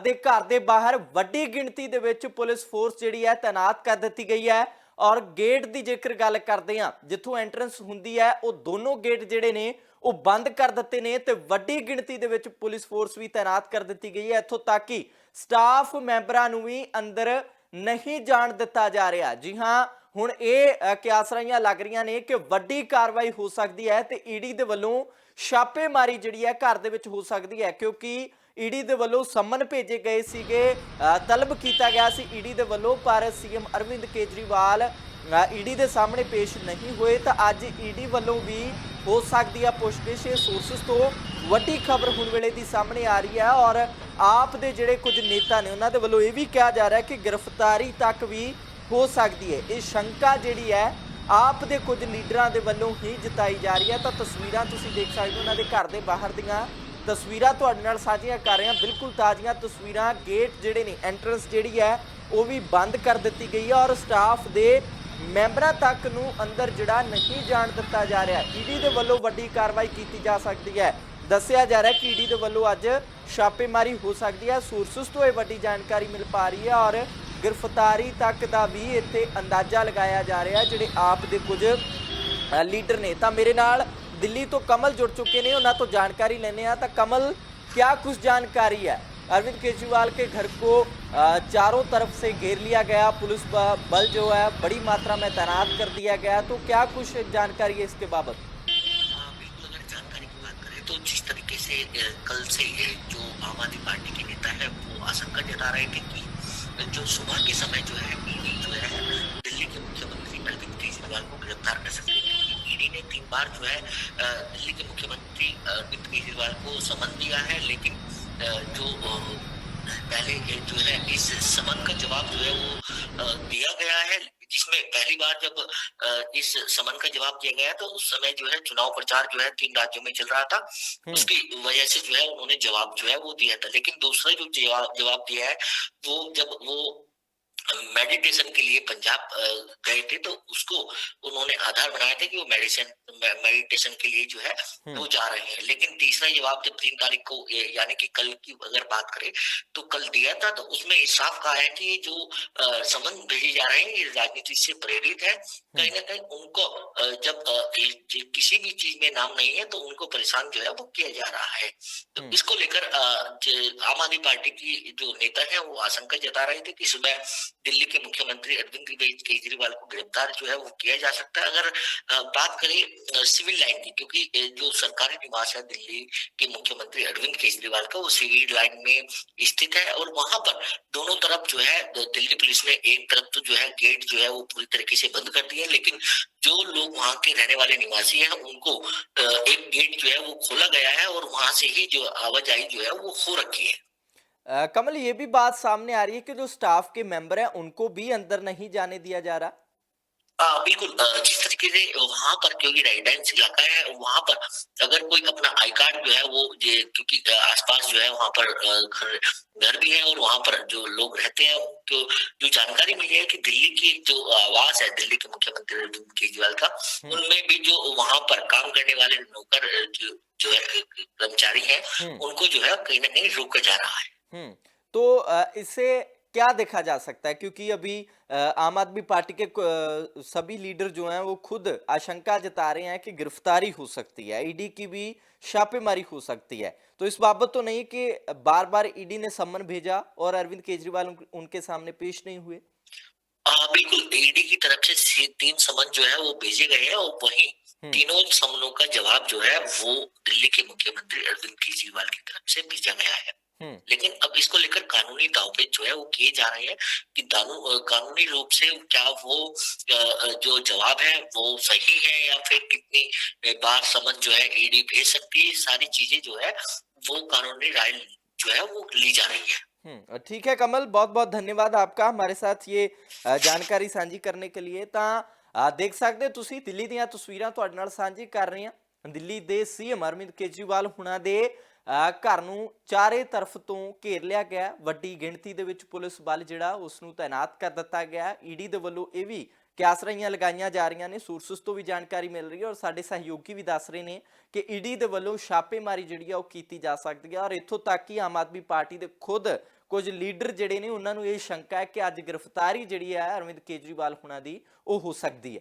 ਦੇ ਘਰ ਦੇ ਬਾਹਰ ਵੱਡੀ ਗਿਣਤੀ ਦੇ ਵਿੱਚ ਪੁਲਿਸ ਫੋਰਸ ਜਿਹੜੀ ਹੈ ਤਾਇਨਾਤ ਕਰ ਦਿੱਤੀ ਗਈ ਹੈ ਔਰ ਗੇਟ ਦੀ ਜੇਕਰ ਗੱਲ ਕਰਦੇ ਹਾਂ, ਜਿੱਥੋਂ ਐਂਟਰੈਂਸ ਹੁੰਦੀ ਹੈ, ਉਹ ਦੋਨੋਂ ਗੇਟ ਜਿਹੜੇ ਨੇ, ਉਹ ਬੰਦ ਕਰ ਦਿੱਤੇ ਨੇ ਤੇ ਵੱਡੀ ਗਿਣਤੀ ਦੇ ਵਿੱਚ ਪੁਲਿਸ ਫੋਰਸ ਵੀ ਤਾਇਨਾਤ ਕਰ ਦਿੱਤੀ ਗਈ ਹੈ ਇੱਥੋਂ ਤੱਕ ਕਿ ਸਟਾਫ ਮੈਂਬਰਾਂ ਨੂੰ ਵੀ ਅੰਦਰ ਨਹੀਂ ਜਾਣ ਦਿੱਤਾ ਜਾ ਰਿਹਾ। ਜੀ ਹਾਂ, ਹੁਣ ਇਹ ਕਿਆਸਰਾਈਆਂ ਲੱਗ ਰਹੀਆਂ ਨੇ ਕਿ ਵੱਡੀ ਕਾਰਵਾਈ ਹੋ ਸਕਦੀ ਹੈ ਤੇ ਈਡੀ ਦੇ ਵੱਲੋਂ ਛਾਪੇਮਾਰੀ ਜਿਹੜੀ ਹੈ ਘਰ ਦੇ ਵਿੱਚ ਹੋ ਸਕਦੀ ਹੈ ਕਿਉਂਕਿ ਈਡੀ ਦੇ ਵੱਲੋਂ ਸੰਮਨ ਭੇਜੇ ਗਏ ਸੀਗੇ ਤਲਬ ਕੀਤਾ ਗਿਆ ਸੀ ਈਡੀ ਦੇ ਵੱਲੋਂ, ਪਰ ਸੀਐਮ ਅਰਵਿੰਦ ਕੇਜਰੀਵਾਲ ਈਡੀ ਦੇ ਸਾਹਮਣੇ ਪੇਸ਼ ਨਹੀਂ ਹੋਏ ਤਾਂ ਅੱਜ ਈਡੀ ਵੱਲੋਂ ਵੀ ਹੋ ਸਕਦੀ ਹੈ ਪੁੱਛਗਿੱਛ। ਸੋਰਸਸ ਤੋਂ ਵੱਡੀ ਖਬਰ ਹੁਣ ਵੇਲੇ ਦੀ ਸਾਹਮਣੇ ਆ ਰਹੀ ਹੈ ਔਰ ਆਪ ਦੇ ਜਿਹੜੇ ਕੁਝ ਨੇਤਾ ਨੇ ਉਹਨਾਂ ਦੇ ਵੱਲੋਂ ਇਹ ਵੀ ਕਿਹਾ ਜਾ ਰਿਹਾ ਕਿ ਗ੍ਰਿਫਤਾਰੀ ਤੱਕ ਵੀ ਹੋ ਸਕਦੀ ਹੈ। ਇਹ ਸ਼ੰਕਾ ਜਿਹੜੀ ਹੈ, ਆਪ ਦੇ ਕੁਝ ਲੀਡਰਾਂ ਦੇ ਵੱਲੋਂ ਹੀ ਜਤਾਈ ਜਾ ਰਹੀ ਹੈ। ਤਾਂ ਤਸਵੀਰਾਂ ਤੁਸੀਂ ਦੇਖ ਸਕਦੇ ਹੋ, ਉਹਨਾਂ ਦੇ ਘਰ ਦੇ ਬਾਹਰ ਦੀਆਂ ਤਸਵੀਰਾਂ ਤੁਹਾਡੇ ਨਾਲ ਸਾਂਝੀਆਂ ਕਰ ਰਹੇ ਹਾਂ। ਬਿਲਕੁਲ ਤਾਜ਼ੀਆਂ ਤਸਵੀਰਾਂ। ਗੇਟ ਜਿਹੜੇ ਨੇ ਐਂਟਰੈਂਸ ਜਿਹੜੀ ਹੈ, ਉਹ ਵੀ ਬੰਦ ਕਰ ਦਿੱਤੀ ਗਈ ਹੈ ਔਰ ਸਟਾਫ ਦੇ ਮੈਂਬਰਾਂ ਤੱਕ ਨੂੰ ਅੰਦਰ ਜਿਹੜਾ ਨਹੀਂ ਜਾਣ ਦਿੱਤਾ ਜਾ ਰਿਹਾ। ਈਡੀ ਦੇ ਵੱਲੋਂ ਵੱਡੀ ਕਾਰਵਾਈ ਕੀਤੀ ਜਾ ਸਕਦੀ ਹੈ। ਦੱਸਿਆ ਜਾ ਰਿਹਾ ਕਿ ਈਡੀ ਦੇ ਵੱਲੋਂ ਅੱਜ ਛਾਪੇਮਾਰੀ ਹੋ ਸਕਦੀ ਹੈ। ਸੋਰਸਸ ਤੋਂ ਇਹ ਵੱਡੀ ਜਾਣਕਾਰੀ ਮਿਲ ਪਾ ਰਹੀ ਹੈ ਔਰ ਗ੍ਰਿਫਤਾਰੀ ਤੱਕ ਦਾ ਵੀ ਇੱਥੇ ਅੰਦਾਜ਼ਾ ਲਗਾਇਆ ਜਾ ਰਿਹਾ, ਜਿਹੜੇ ਆਪ ਦੇ ਕੁਝ ਲੀਡਰ ਨੇ। ਤਾਂ ਮੇਰੇ ਨਾਲ दिल्ली तो कमल जुड़ चुके ने ना तो जानकारी लेने आता कमल, क्या कुछ जानकारी है? अरविंद केजरीवाल के घर को चारों तरफ़ से घेर लिया गया। पुलिस बल जो है, बड़ी मात्रा में तैनात कर दिया गया। तो क्या कुछ जानकारी है इसके बाबत? हाँ, तो, तो जिस तरीके से कल से जो आम आदमी पार्टी के नेता है, वो आशंका जता रहे थे कि जो सुबह के समय जो है जो है, दिल्ली के मुख्यमंत्री अरविंद केजरीवाल को गिरफ़्तार कर सकते हैं। ने तीन बार जो है दिल्ली के मुख्यमंत्री अरविंद केजरीवाल को समन दिया है लेकिन जो पहले जो है इस समन का जवाब जो है वो दिया गया है जिसमें पहली बार जब इस समन का जवाब दिया गया तो उस समय जो है चुनाव प्रचार जो है तीन राज्यों में चल रहा था। उसकी वजह से जो है उन्होंने जवाब जो है वो दिया था। लेकिन दूसरा जो जवाब जवाब दिया है वो जब वो मेडिटेशन के लिए पंजाब गए थे तो उसको उन्होंने आधार बनाया था कि वो मेडिसिन मेडिटेशन के लिए जो है वो जा रहे हैं। लेकिन तीसरा जवाब जब तीन तारीख को यानी कि कल की अगर बात करें तो कल दिया था तो उसमें साफ़ कहा है कि जो समन भेजे जा रहे हैं ये राजनीति से प्रेरित है। कहीं ना कहीं उनको जब किसी भी चीज़ में नाम नहीं है तो उनको परेशान जो है वो किया जा रहा है। तो हम्म। इसको लेकर आम आदमी पार्टी की जो नेता है वो आशंका जता रहे थे कि सुबह दिल्ली के मुख्यमंत्री अरविंद केजरीवाल को गिरफ़्तार जो है वो किया जा सकता है। अगर बात करें सिविल लाइन की, क्योंकि जो सरकारी निवास है दिल्ली के मुख्यमंत्री अरविंद केजरीवाल का, वो सिविल लाइन में स्थित है और वहाँ पर दोनों तरफ़ जो है दिल्ली पुलिस ने एक तरफ़ तो जो है गेट जो है वो पूरी तरीके से बंद कर दिया लेकिन जो लोग वहाँ के रहने वाले निवासी हैं, उनको एक गेट जो है वो खोला गया है और वहाँ से ही जो आवाजाही जो है वो हो रखी है। कमल ये भी बात सामने आ रही है कि जो स्टाफ के मेंबर हैं उनको भी अंदर नहीं जाने दिया जा रहा? हाँ बिल्कुल जिस तरीके से वहाँ पर क्योंकि रेजिडेंस इलाका है वहाँ पर अगर कोई अपना आई कार्ड जो है वो जे- क्योंकि आसपास जो है वहाँ पर घर घर भी है और वहाँ पर जो लोग रहते हैं तो जो जानकारी मिली है कि दिल्ली की जो आवास है दिल्ली के मुख्यमंत्री अरविंद केजरीवाल का उनमें भी जो वहाँ पर काम करने वाले नौकर जो जो है कर्मचारी है हम्म। उनको जो है कहीं ना कहीं रोका जा रहा है। हम्म तो अ, इससे क्या देखा जा सकता है? क्योंकि अभी अ, आम आदमी पार्टी के क- सभी लीडर जो हैं वो खुद आशंका जता रहे हैं कि गिरफ्तारी हो सकती है ईडी की भी छापेमारी हो सकती है। तो इस बाबत तो नहीं कि बार बार ईडी ने सम्मन भेजा और अरविंद केजरीवाल उन- उनके सामने पेश नहीं हुए। हाँ बिल्कुल ईडी की तरफ़ से से तीन समन जो है वो भेजे गए हैं और वही हम्म। तीनों समनों का जवाब जो है वो दिल्ली के मुख्यमंत्री अरविंद केजरीवाल की तरफ़ से भेजा गया है। लेकिन अब इसको लेकर कानूनी दावपेच जो है वो किए जा रहे हैं कि दानू अ, कानूनी रूप से क्या वो अ, अ, जो जवाब है वो सही है या फिर कितनी अ, बार समन जो है ईडी भेज सकती है सारी चीजें जो है वो कानूनी राय जो है वो ली जा रही है हम्म ठीक है कमल बहुत बहुत धन्यवाद आपका ਹਮਾਰੇ ਸਾਥ ਇਹ ਅ, ਜਾਣਕਾਰੀ ਸਾਂਝੀ ਕਰਨੇ ਕੇ ਲਈ ਤਾਂ ਅ, ਦੇਖ ਸਕਦੇ ਹੋ ਤੁਸੀਂ ਦਿੱਲੀ ਦੀਆਂ ਤਸਵੀਰਾਂ ਤੁਹਾਡੇ ਨਾਲ ਸਾਂਝੀ ਕਰ ਰਹੇ ਹਾਂ ਦਿੱਲੀ ਦੇ ਸੀਐਮ ਅਰਵਿੰਦ ਕੇਜਰੀਵਾਲ ਹੁਣਾਂ ਦੇ ਘਰ ਨੂੰ ਚਾਰੇ ਤਰਫ ਤੋਂ ਘੇਰ ਲਿਆ ਗਿਆ। ਵੱਡੀ ਗਿਣਤੀ ਦੇ ਵਿੱਚ ਪੁਲਿਸ ਬਲ ਜਿਹੜਾ ਉਸ ਨੂੰ ਤਾਇਨਾਤ ਕਰ ਦਿੱਤਾ ਗਿਆ। ਈਡੀ ਦੇ ਵੱਲੋਂ ਇਹ ਵੀ ਕਿਆਸਰਾਈਆਂ ਲਗਾਈਆਂ ਜਾ ਰਹੀਆਂ ਨੇ। ਸੋਰਸਸ ਤੋਂ ਵੀ ਜਾਣਕਾਰੀ ਮਿਲ ਰਹੀ ਹੈ ਔਰ ਸਾਡੇ ਸਹਿਯੋਗੀ ਵੀ ਦੱਸ ਰਹੇ ਨੇ ਕਿ ਈਡੀ ਦੇ ਵੱਲੋਂ ਛਾਪੇਮਾਰੀ ਜਿਹੜੀ ਆ, ਉਹ ਕੀਤੀ ਜਾ ਸਕਦੀ ਹੈ। ਔਰ ਇੱਥੋਂ ਤੱਕ ਕਿ ਆਮ ਆਦਮੀ ਪਾਰਟੀ ਦੇ ਖੁਦ ਕੁਝ ਲੀਡਰ ਜਿਹੜੇ ਨੇ, ਉਹਨਾਂ ਨੂੰ ਇਹ ਸ਼ੰਕਾ ਹੈ ਕਿ ਅੱਜ ਗ੍ਰਿਫਤਾਰੀ ਜਿਹੜੀ ਹੈ ਅਰਵਿੰਦ ਕੇਜਰੀਵਾਲ ਹੁਣਾਂ ਦੀ, ਉਹ ਹੋ ਸਕਦੀ ਹੈ।